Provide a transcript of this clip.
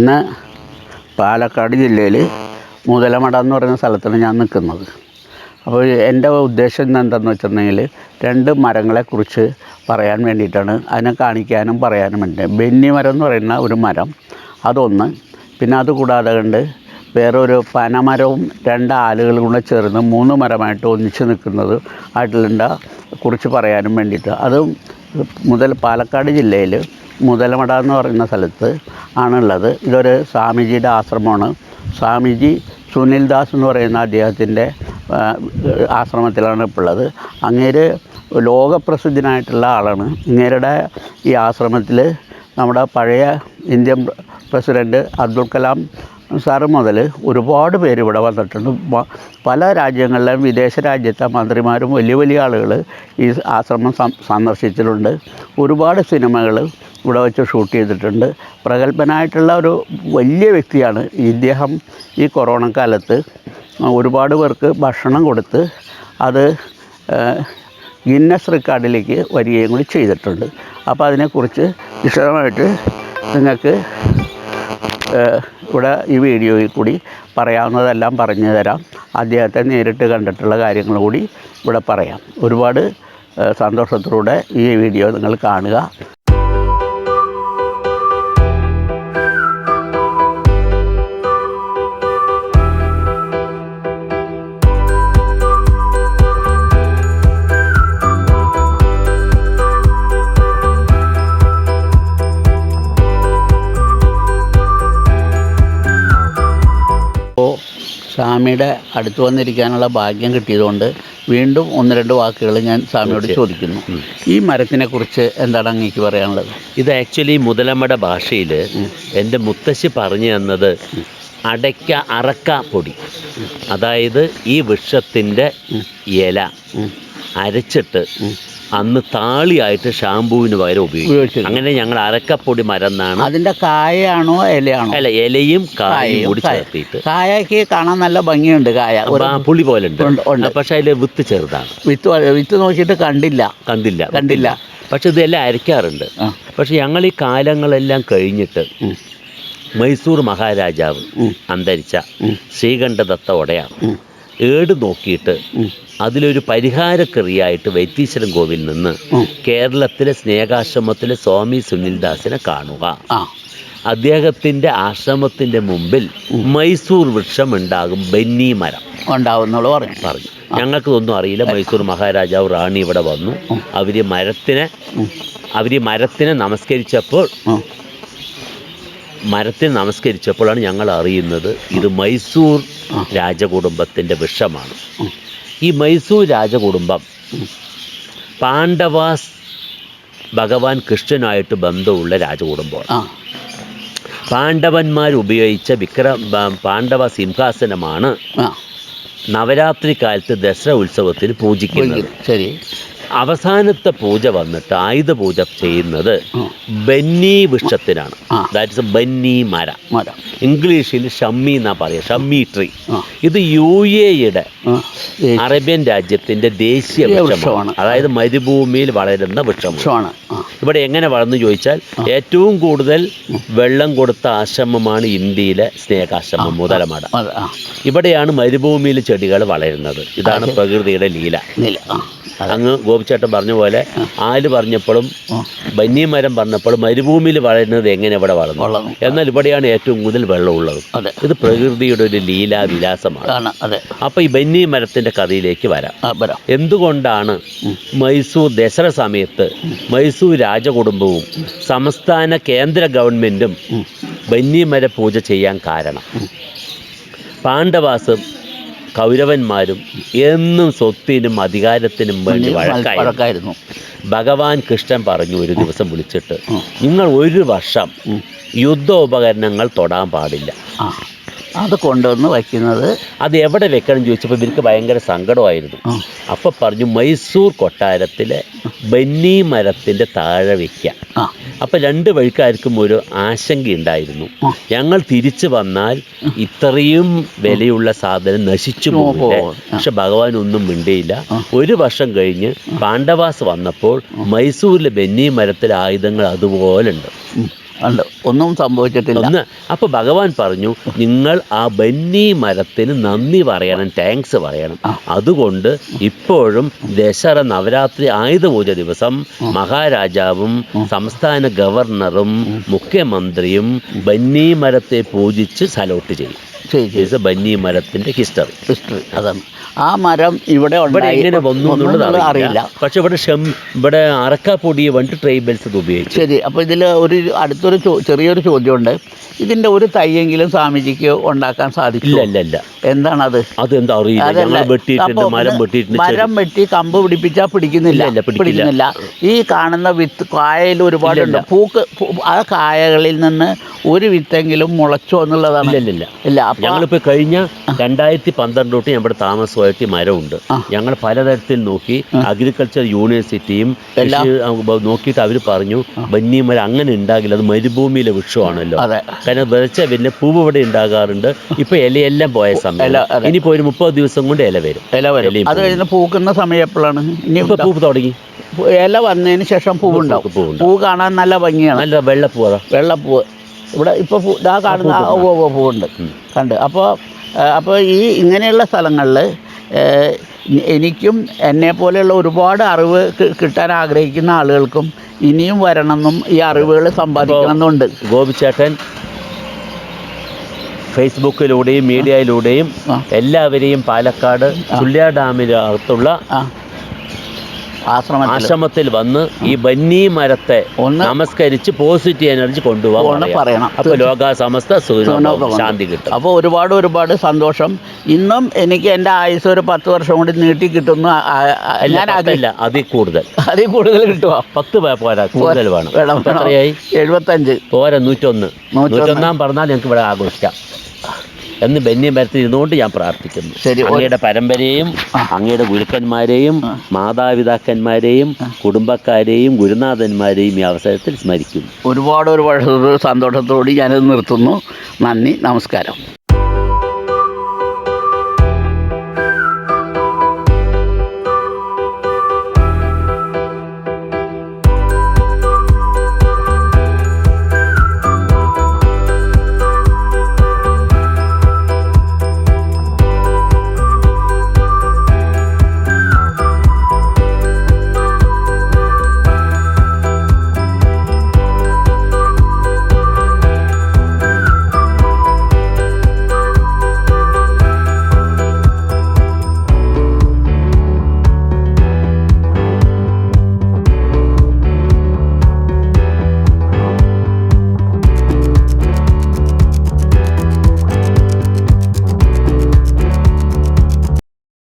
ഇന്ന് പാലക്കാട് ജില്ലയിൽ മുതലമട എന്ന് പറയുന്ന സ്ഥലത്താണ് ഞാൻ നിൽക്കുന്നത്. അപ്പോൾ എന്റെ ഉദ്ദേശം എന്താണെന്ന് വെച്ചിട്ടുണ്ടെങ്കിൽ രണ്ട് മരങ്ങളെക്കുറിച്ച് പറയാൻ വേണ്ടിയിട്ടാണ്. അതിനെ കാണിക്കാനും പറയാനും വേണ്ടി. ബെന്നി മരം എന്ന് പറയുന്ന ഒരു മരം അതൊന്ന്. പിന്നെ അതുകൂടാതെ കണ്ട് വേറൊരു പനമരവും രണ്ട് ആലുകളും കൂടെ ചേർന്ന് മൂന്ന് മരമായിട്ട് ഒന്നിച്ച് നിൽക്കുന്നത് ആയിട്ടുള്ള കുറിച്ച് പറയാനും വേണ്ടിയിട്ട്. അതും മുതൽ പാലക്കാട് ജില്ലയിൽ മുതലമട എന്ന് പറയുന്ന സ്ഥലത്ത് ആണുള്ളത്. ഇതൊരു സ്വാമിജിയുടെ ആശ്രമമാണ്. സ്വാമിജി സുനിൽ ദാസ് എന്ന് പറയുന്ന അദ്ദേഹത്തിന്റെ ആശ്രമത്തിലാണ് ഇപ്പോൾ ഉള്ളത് അങ്ങേര് ലോകപ്രസിദ്ധനായിട്ടുള്ള ആളാണ്. ഇങ്ങേരുടെ ഈ ആശ്രമത്തിൽ നമ്മുടെ പഴയ Indian president Abdul Kalam sir മുതൽ ഒരുപാട് പേര് ഇവിടെ വന്നിട്ടുണ്ട്. പല രാജ്യങ്ങളിലും വിദേശ രാജ്യത്തെ മന്ത്രിമാരും വലിയ വലിയ ആളുകൾ ഈ ആശ്രമം സന്ദർശിച്ചിട്ടുണ്ട്. ഒരുപാട് സിനിമകൾ ഇവിടെ വെച്ച് ഷൂട്ട് ചെയ്തിട്ടുണ്ട്. പ്രഗത്ഭനായിട്ടുള്ള ഒരു വലിയ വ്യക്തിയാണ് ഇദ്ദേഹം ഈ കൊറോണ കാലത്ത്. ഒരുപാട് പേർക്ക് ഭക്ഷണം കൊടുത്ത് അത് ഗിന്നസ് റെക്കോർഡിലേക്ക് വരികയും കൂടി ചെയ്തിട്ടുണ്ട്. അപ്പോൾ അതിനെക്കുറിച്ച് വിശദമായിട്ട് നിങ്ങൾക്ക് ഇവിടെ ഈ വീഡിയോയിൽ കൂടി പറയാവുന്നതെല്ലാം പറഞ്ഞു തരാം. അദ്ദേഹത്തെ നേരിട്ട് കണ്ടിട്ടുള്ള കാര്യങ്ങൾ കൂടി ഇവിടെ പറയാം. ഒരുപാട് സന്തോഷത്തിലൂടെ ഈ വീഡിയോ നിങ്ങൾ കാണുക. സ്വാമിയുടെ അടുത്ത് വന്നിരിക്കാനുള്ള ഭാഗ്യം കിട്ടിയതുകൊണ്ട് വീണ്ടും ഒന്ന് രണ്ട് വാക്കുകൾ ഞാൻ സ്വാമിയോട് ചോദിക്കുന്നു. ഈ മരത്തിനെ കുറിച്ച് എന്താണ് അങ്ങേക്ക് പറയാനുള്ളത്? ഇത് ആക്ച്വലി മുതലമ്മയുടെ ഭാഷയിൽ എന്റെ മുത്തശ്ശി പറഞ്ഞു തന്നത് അടയ്ക്ക അറക്ക പൊടി. അതായത് ഈ വൃക്ഷത്തിന്റെ ഇല അരച്ചിട്ട് അന്ന് താളിയായിട്ട് ഷാമ്പൂവിന് പകരം ഉപയോഗിച്ചു. അങ്ങനെ ഞങ്ങൾ അരക്കപ്പൊടി മരന്നാണ് അതിന്റെ കായയാണോ ഇലയാണോ? അല്ല ഇലയും കായും കായയും കൂടി ചേർത്തിട്ട്. കായക്ക് കാണാൻ നല്ല ഭംഗിയുണ്ട് കായ. പുളി പോലെ ഉണ്ട്. പക്ഷെ അതിൽ വിത്ത് ചെറുതാണ്. വിത്ത് വിത്ത് നോക്കിയിട്ട് കണ്ടില്ല. കണ്ടില്ല കണ്ടില്ല. പക്ഷെ ഇതെല്ലാം അരയ്ക്കാറുണ്ട്. പക്ഷെ ഞങ്ങൾ ഈ കാലങ്ങളെല്ലാം കഴിഞ്ഞിട്ട് മൈസൂർ മഹാരാജാവ് അന്തരിച്ച. ശ്രീകണ്ഠദത്ത ഒടയാണ് ഏട് നോക്കിയിട്ട്. അതിലൊരു പരിഹാരക്രിയായിട്ട് വൈത്തീശ്വരൻ കോവിൽ നിന്ന് കേരളത്തിലെ സ്നേഹാശ്രമത്തിലെ സ്വാമി സുനിൽദാസിനെ കാണുക. ആ. അദ്ദേഹത്തിന്റെ ആശ്രമത്തിന്റെ മുമ്പിൽ മൈസൂർ വൃക്ഷം ഉണ്ടാകും ബെന്നി മരം. ഉണ്ടാവുന്നുള്ള പറഞ്ഞു. പറഞ്ഞു. ഞങ്ങൾക്ക് ഒന്നും അറിയില്ല. മൈസൂർ മഹാരാജാവ് റാണി ഇവിടെ വന്നു. അവർ മരത്തിനെ അവർ മരത്തിനെ നമസ്കരിച്ചപ്പോൾ മരത്തിൽ മരത്തിന് നമസ്കരിച്ചപ്പോഴാണ് ഞങ്ങൾ അറിയുന്നത് ഇത് മൈസൂർ രാജകുടുംബത്തിന്റെ വൃക്ഷമാണ് ഈ മൈസൂർ രാജകുടുംബം പാണ്ഡവാസ് ഭഗവാൻ കൃഷ്ണനായിട്ട് ബന്ധമുള്ള രാജകുടുംബമാണ്. പാണ്ഡവന്മാർ ഉപയോഗിച്ച വിക്രം പാണ്ഡവ സിംഹാസനമാണ് നവരാത്രി കാലത്ത് ദസറ ഉത്സവത്തിന് പൂജിക്കുന്നത്. ശരി. അവസാനത്തെ പൂജ വന്നിട്ട് ആയുധ പൂജ ചെയ്യുന്നത്. ബന്നി വൃക്ഷത്തിനാണ്. ദാറ്റ്സ് ബന്നി മര. ഇംഗ്ലീഷിൽ ഷമ്മി എന്നാ പറയുക ഷമ്മി ട്രീ. ഇത് യു എയുടെ അറേബ്യൻ രാജ്യത്തിന്റെ ദേശീയ വൃക്ഷമാണ്. അതായത് മരുഭൂമിയിൽ വളരുന്ന വൃക്ഷമാണ്. ഇവിടെ എങ്ങനെ വളർന്നു ചോദിച്ചാൽ ഏറ്റവും കൂടുതൽ വെള്ളം കൊടുത്ത ആശ്രമമാണ് ഇന്ത്യയിലെ സ്നേഹാശ്രമം മുതലമട. ഇവിടെയാണ് മരുഭൂമിയിൽ ചെടികൾ വളരുന്നത്. ഇതാണ് പ്രകൃതിയുടെ ലീല. അങ്ങ് ഗോപിച്ചേട്ടൻ പറഞ്ഞ പോലെ ആൽ പറഞ്ഞപ്പോഴും. ബന്യമരം പറഞ്ഞപ്പോഴും മരുഭൂമിയിൽ വളരുന്നത് എങ്ങനെ ഇവിടെ വളർന്നു. എന്നാൽ ഇവിടെയാണ് ഏറ്റവും കൂടുതൽ വെള്ളമുള്ളത്. അതെ. ഇത് പ്രകൃതിയുടെ ഒരു ലീലാവിലാസമാണ്. അപ്പോൾ ഈ ബന്നി മരത്തിന്റെ കഥയിലേക്ക് വരാം. എന്തുകൊണ്ടാണ് മൈസൂർ ദസറ സമയത്ത് മൈസൂർ രാജകുടുംബവും സംസ്ഥാന കേന്ദ്ര ഗവൺമെന്റും ബന്നിമര പൂജ ചെയ്യാൻ കാരണം? പാണ്ഡവാസും കൗരവന്മാരും എന്നും സ്വത്തിനും അധികാരത്തിനും വേണ്ടി വഴക്കായിരുന്നു. ഭഗവാൻ കൃഷ്ണൻ പറഞ്ഞു ഒരു ദിവസം വിളിച്ചിട്ട് നിങ്ങൾ ഒരു വർഷം യുദ്ധോപകരണങ്ങൾ തൊടാൻ പാടില്ല. അത് കൊണ്ടുവന്ന് വയ്ക്കുന്നത് അത് എവിടെ വെക്കണം ചോദിച്ചപ്പോൾ ഇവർക്ക് ഭയങ്കര സങ്കടമായിരുന്നു. അപ്പോൾ പറഞ്ഞു മൈസൂർ കൊട്ടാരത്തിലെ ബന്നി മരത്തിന്റെ താഴെ വയ്ക്കുക അപ്പോൾ രണ്ട് വഴിക്കാർക്കും ഒരു ആശങ്കയുണ്ടായിരുന്നു. ഞങ്ങൾ തിരിച്ചു വന്നാൽ ഇത്രയും വിലയുള്ള സാധനം നശിച്ചു ആ. പക്ഷെ ഭഗവാൻ ഒന്നും മിണ്ടിയില്ല. ഒരു വർഷം കഴിഞ്ഞ് പാണ്ഡവാസ് വന്നപ്പോൾ മൈസൂരിലെ ബന്നി മരത്തിലെ ആയുധങ്ങൾ അതുപോലെ ഉണ്ട് ഒന്നും സംഭവിച്ചിട്ടില്ല. അപ്പോൾ അപ്പൊ ഭഗവാൻ പറഞ്ഞു നിങ്ങൾ ആ ബന്നി മരത്തിന് നന്ദി പറയണം താങ്ക്സ് പറയണം. അതുകൊണ്ട് ഇപ്പോഴും ദശറ നവരാത്രി ആയുധ പൂജ ദിവസം മഹാരാജാവും സംസ്ഥാന ഗവർണറും മുഖ്യമന്ത്രിയും ബന്നി മരത്തെ പൂജിച്ച് സലോട്ട് ചെയ്യും. ബന്നി മരത്തിന്റെ ഹിസ്റ്ററി ഹിസ്റ്ററി അതാണ്. ആ മരം ഇവിടെ ഇവിടെ ഉണ്ടായി. എങ്ങനെ വന്നു എന്നുള്ളത് അറിയില്ല. അറിയില്ല. പക്ഷെ ഇവിടെ ഷം ഇവിടെ അറക്കാപ്പൊടി വണ്ടി ട്രൈബൽസ് ഇത് ഉപയോഗിച്ചു. ശരി. അപ്പോൾ ഇതിൽ ഒരു അടുത്തൊരു ചെറിയൊരു ചോദ്യമുണ്ട്. ഇതിന്റെ ഒരു തൈയെങ്കിലും സ്വാമിജിക്ക് ഉണ്ടാക്കാൻ സാധിക്കില്ല ഇല്ല ഇല്ല എന്താണത്? അതെന്താ അറിയില്ല. അതല്ല. ഞങ്ങൾ വെട്ടിയിട്ടുണ്ട് മരം വെട്ടിയിട്ടുണ്ട് മരം വെട്ടി കമ്പ് പിടിപ്പിച്ചാൽ പിടിക്കുന്നില്ല. പിടിക്കുന്നില്ല. ഈ കാണുന്ന വിത്ത് കായയിൽ ഒരുപാടുണ്ട്. പൂക്ക് ആ കായകളിൽ നിന്ന് ഒരു വിത്തെങ്കിലും മുളച്ചോ എന്നുള്ളതാണ്. ഇല്ല ഇല്ല ഇല്ല. ഇല്ല അപ്പൊ ഞങ്ങളിപ്പോ കഴിഞ്ഞ രണ്ടായിരത്തി പന്ത്രണ്ട് തൊട്ട് നമ്മുടെ താമസമായിട്ട് ഈ മരമുണ്ട്. ഞങ്ങൾ പലതരത്തിൽ നോക്കി. അഗ്രികൾച്ചർ യൂണിവേഴ്സിറ്റിയും നോക്കിയിട്ട് അവർ പറഞ്ഞു വന്യമരം മരം അങ്ങനെ ഉണ്ടാകില്ല അത് മരുഭൂമിയിലെ വൃക്ഷമാണല്ലോ. അതെ. കാരണം വിതച്ച പിന്നെ പൂവ് ഇവിടെ ഉണ്ടാകാറുണ്ട്. ഇപ്പൊ ഇലയെല്ലാം പോയ സമയം. ഇനിയിപ്പോ ഒരു മുപ്പത് ദിവസം കൊണ്ട് ഇല വരും. ഇല വരും. ഇലയും അത് കഴിഞ്ഞ് പൂക്കുന്ന സമയം എപ്പോഴാണ്? ഇനിയിപ്പോ ഇപ്പൊ പൂവ് തുടങ്ങി. ഇല വന്നതിന് ശേഷം പൂവുണ്ടാവും. പൂ കാണാൻ നല്ല ഭംഗിയാണ്. നല്ല വെള്ളപ്പൂ വെള്ളപ്പൂവ് ഇവിടെ ഇപ്പോൾ പൂ ഇതാ കാണുന്ന പൂവുണ്ട്. കണ്ട്. അപ്പോൾ അപ്പോൾ ഈ ഇങ്ങനെയുള്ള സ്ഥലങ്ങളിൽ എനിക്കും എന്നെ പോലെയുള്ള ഒരുപാട് അറിവ് കിട്ടാൻ ആഗ്രഹിക്കുന്ന ആളുകൾക്കും ഇനിയും വരണമെന്നും ഈ അറിവുകൾ സമ്പാദിക്കണമെന്നുണ്ട്. ഗോപിച്ചേട്ടൻ ഫേസ്ബുക്കിലൂടെയും മീഡിയയിലൂടെയും. എല്ലാവരെയും പാലക്കാട് ചുള്ളിയ ഡാമിനകത്തുള്ള ആശ്രമത്തിൽ. വന്ന് ഈ ബന്നി മരത്തെ നമസ്കരിച്ച് പോസിറ്റീവ് എനർജി കൊണ്ടുപോകണം പറയണം. അപ്പൊ ലോക സമസ്ത. ശാന്തി കിട്ടും. അപ്പോൾ ഒരുപാട് ഒരുപാട് സന്തോഷം. ഇന്നും എനിക്ക് എന്റെ ആയുസ് ഒരു പത്ത് വർഷം കൂടി നീട്ടി കിട്ടുന്ന. ഞാൻ അതിൽ കൂടുതൽ. അതിൽ കൂടുതൽ കിട്ടുമോ പത്ത് പോരാ കൂടുതൽ വേണം. എഴുപത്തഞ്ച്. പോരാ നൂറ്റൊന്ന്. നൂറ്റൊന്നാം പറഞ്ഞാൽ ഞങ്ങൾക്ക് ഇവിടെ ആഘോഷിക്കാം. എന്ന് ബന്യം വരുത്തിയിരുന്നുകൊണ്ട് ഞാൻ പ്രാർത്ഥിക്കുന്നു. അങ്ങയുടെ പരമ്പരയും അങ്ങയുടെ ഗുരുക്കന്മാരെയും മാതാപിതാക്കന്മാരെയും കുടുംബക്കാരെയും ഗുരുനാഥന്മാരെയും ഈ അവസരത്തിൽ സ്മരിക്കുന്നു. ഒരുപാട് ഒരുപാട് സന്തോഷത്തോടെ ഞാനത് നിർത്തുന്നു. നന്ദി നമസ്കാരം.